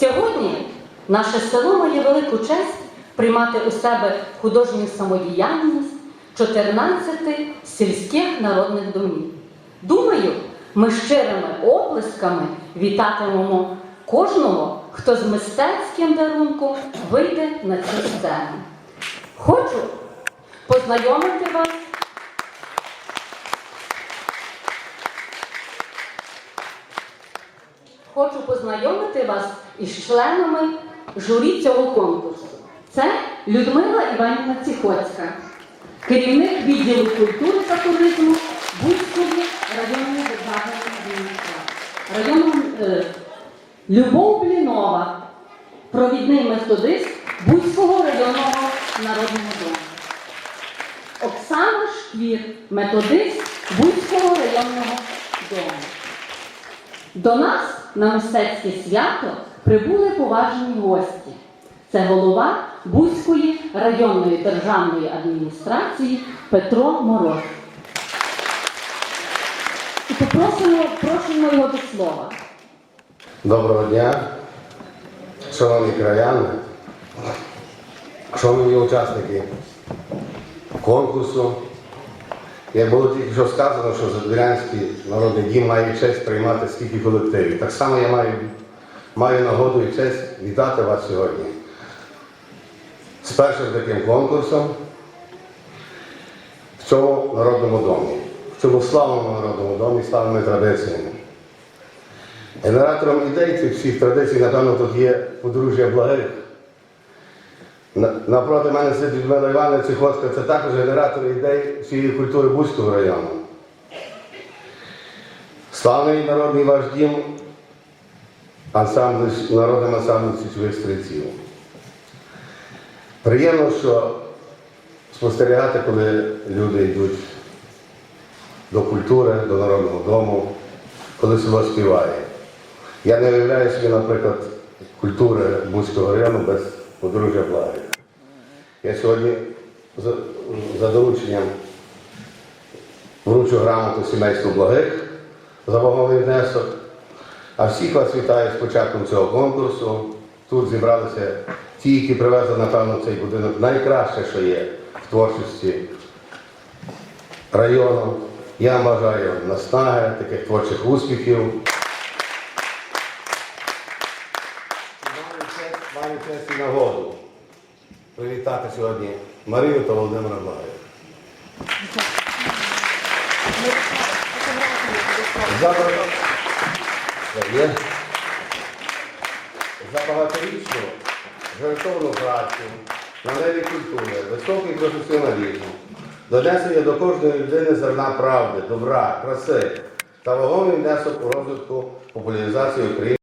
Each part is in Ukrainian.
Сьогодні наше село має велику честь приймати у себе художню самодіяльність 14 сільських народних домів. Думаю, ми щирими оплесками вітатимемо кожного, хто з мистецьким дарунком вийде на цю сцену. Хочу познайомити вас. Хочу познайомити вас із членами журі цього конкурсу. Це Людмила Іванівна Ціхоцька, керівник відділу культури та туризму Бузької районної державної адміністрації. Району, е, Любов Блінова, провідний методист Бузького районного народного дому. Оксана Шквір, методист Бузького районного дому. До нас на мистецьке свято прибули поважні гості. Це голова Бузької районної державної адміністрації Петро Мороз. І попросимо, просимо його до слова. Доброго дня, шановні краяни, шановні учасники конкурсу. Як було тільки що сказано, що Задвірянський народний дім має честь приймати скільки колективів. Так само я маю, маю нагоду і честь вітати вас сьогодні з першим таким конкурсом в цьому народному домі, в цьому славному народному домі, славними традиціями. Генератором ідей цих всіх традицій, напевно, тут є подружжя благих. На- Напроти мене сидить Людмила Івановна Циходська, це також генератор ідей всієї культури Бузького району. Славний народний ваш дім, ансамбль, народним ансамблем січових стрільців. Приємно, що спостерігати, коли люди йдуть до культури, до народного дому, коли село співає. Я не уявляю собі, наприклад, культури Бузького району без подружжя Благи. Я сьогодні за, дорученням вручу грамоту сімейству благих за ваговий внесок. А всіх вас вітаю з початком цього конкурсу. Тут зібралися ті, які привезли, напевно, цей будинок найкраще, що є в творчості району. Я бажаю наснаги, таких творчих успіхів. Маю честь і нагоду привітати сьогодні Марію та Володимира Благаєва. За, за багаторічну жертовну працю на небі культури, високий професіоналізм, донесення до кожної людини зерна правди, добра, краси та вагомий внесок у розвитку популяризації України.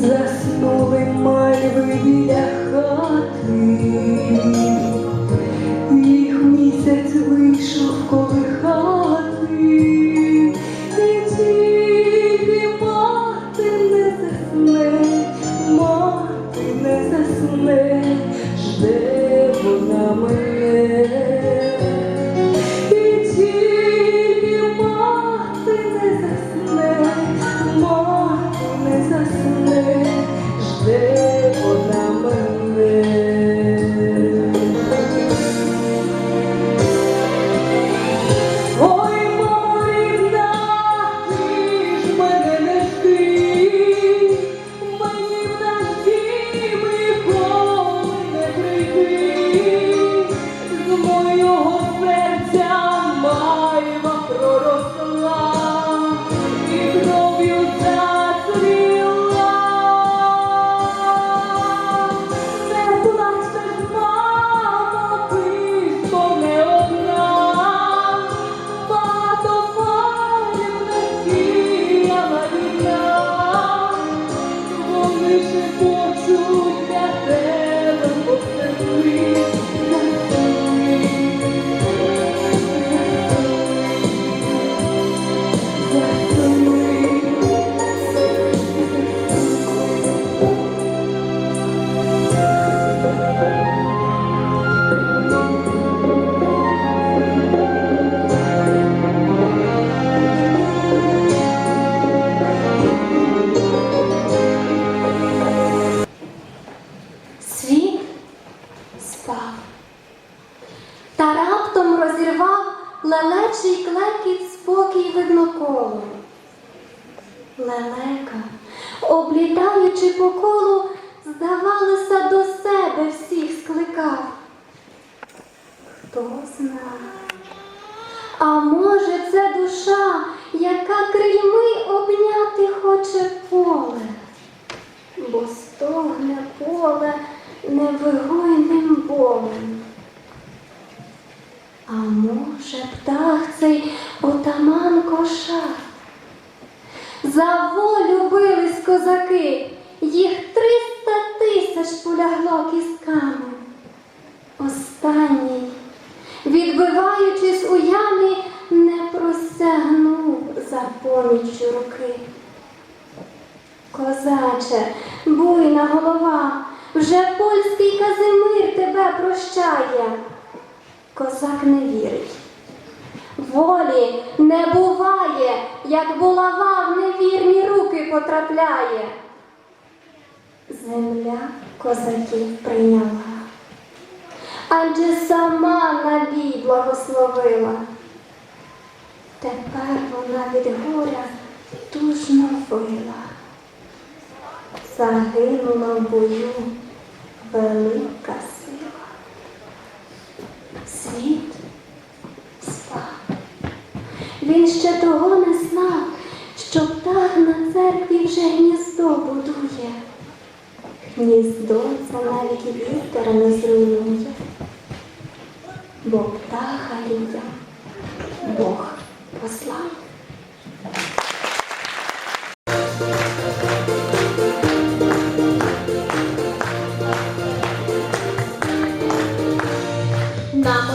заснули мальви біля хати. Облітаючи по колу, здавалося, до себе всіх скликав. Хто зна? А може, це душа, яка крильми обняти хоче поле бо стогне поле невигойним болем. А може, птах цей отаман кошар. За волю бились козаки, їх триста тисяч полягло кістками. Останній, відбиваючись у ямі, не простягнув за поміччю руки. Козаче, буйна голова, вже польський Казимир тебе прощає. Козак не вірить. Волі не буває, як булава в невірні руки потрапляє. Земля козаків прийняла, адже сама на бій благословила. Тепер вона від горя тужно вила загинула в бою велика сила. Світ спав. Він ще того не знав, що птах на церкві вже гніздо будує. Гніздо це навіть вітер не зруйнує, бо птаха лія Бог послав. На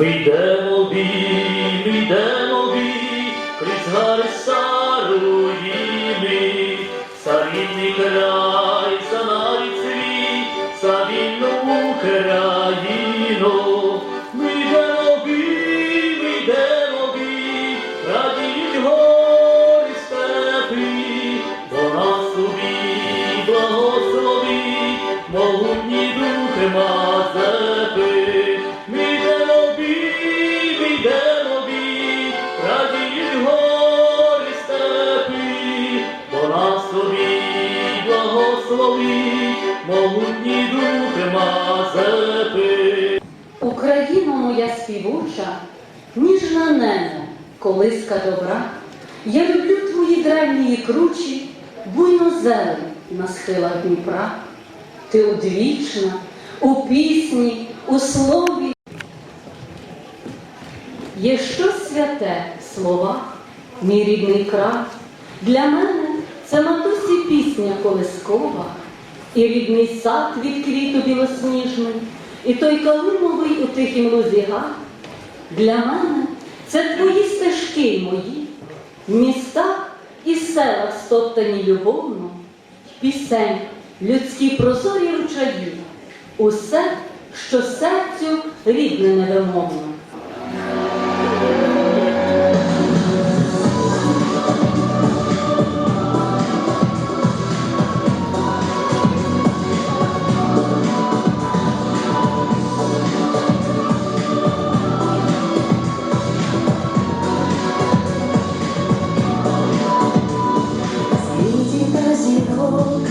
Ми йдемо бій, ми йдемо в бій, крізь гари старої, за рідний край, благословить, могутні духи Мазепи. Україно моя співуча, ніжна небо, колиска добра. Я люблю твої древні кручі, буйно зелень на схилах Дніпра. Ти одвічна у пісні, у слові. Є щось святе в словах, мій рідний край. Для мене це матусі пісня колискова, і рідний сад від білосніжний, і той калиновий у тихім лузі. Для мене це твої стежки мої, міста і села стоптані любовно, пісень, людські прозорі ручаї, усе, що серцю рідне невимовно. Oh.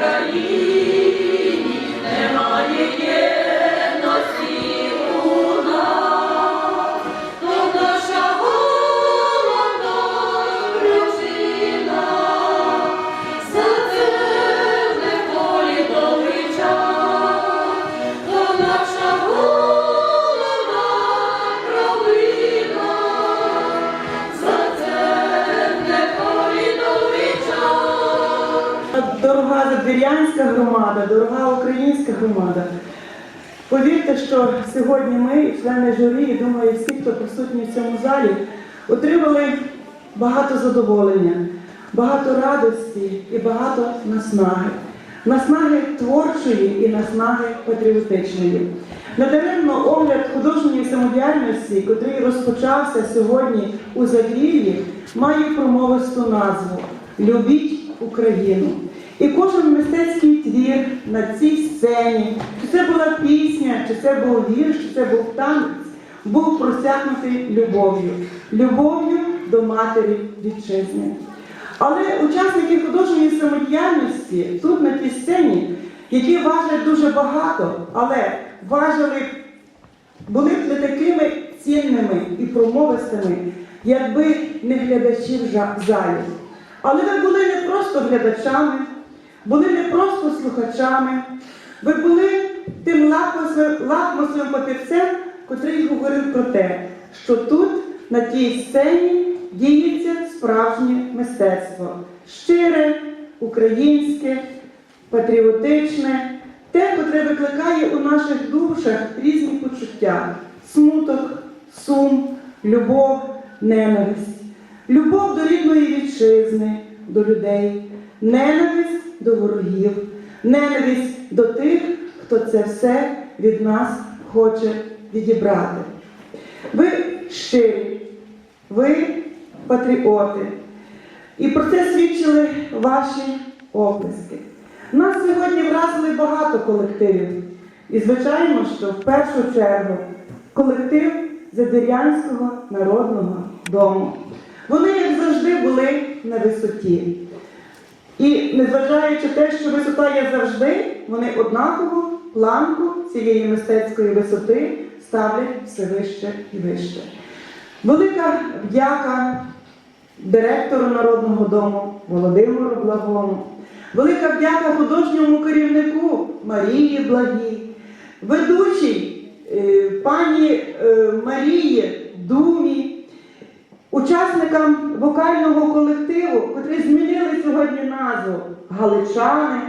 por. Що сьогодні ми, члени журі, і думаю, всі, хто присутні в цьому залі, отримали багато задоволення, багато радості і багато наснаги. Наснаги творчої і наснаги патріотичної. Надаремно огляд художньої самодіяльності, котрий розпочався сьогодні у Загрів'ї, має промовисту назву Любіть Україну. І кожен мистецький твір на цій сцені, чи це була пісня, чи це був вірш, чи це був танець, був просякнутий любов'ю, любов'ю до матері вітчизни. Але учасники художньої самодіяльності тут на тій сцені, які важать дуже багато, але важили, були б не такими цінними і промовистими, якби не глядачі в залі. Але ви були не просто глядачами, були не просто слухачами, ви були тим лакмусовим, папірцем, котрий говорив про те, що тут, на тій сцені, діється справжнє мистецтво. Щире, українське, патріотичне, те, котре викликає у наших душах різні почуття: смуток, сум, любов, ненависть. Любов до рідної вітчизни, до людей, ненависть до ворогів, ненависть до тих, хто це все від нас хоче відібрати. Ви щирі, ви патріоти. І про це свідчили ваші оплески. Нас сьогодні вразили багато колективів. І, звичайно, що в першу чергу колектив Задирянського народного дому. Вони, як завжди, були на висоті. І незважаючи те, що висота є завжди, вони однакову планку цієї мистецької висоти ставлять все вище і вище. Велика вдяка директору Народного дому Володимиру Благому. Велика вдяка художньому керівнику Марії Благій, ведучій е, пані е, Марії Думі, учасникам вокального колективу, котрі змінили сьогодні назву Галичани,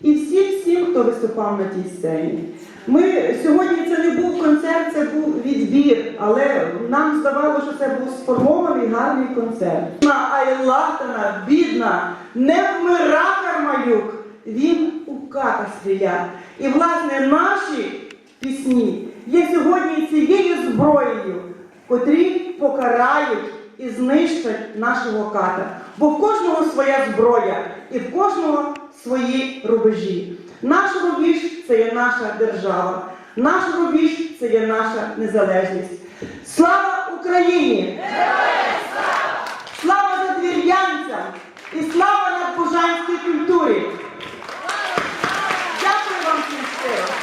і всім всім, хто виступав на тій сцені. Ми сьогодні це не був концерт, це був відбір, але нам здавалося, що це був сформований гарний концерт. На Айлатана, бідна, не вмира Кармалюк, він у ката стріляв. І власне наші пісні є сьогодні цією зброєю, котрі покарають і знищать нашого ката. Бо в кожного своя зброя і в кожного свої рубежі. Наш рубіж це є наша держава, наш рубіж це є наша незалежність. Слава Україні! Слава задвір'янцям і слава надпожанській культурі! Дякую вам всім!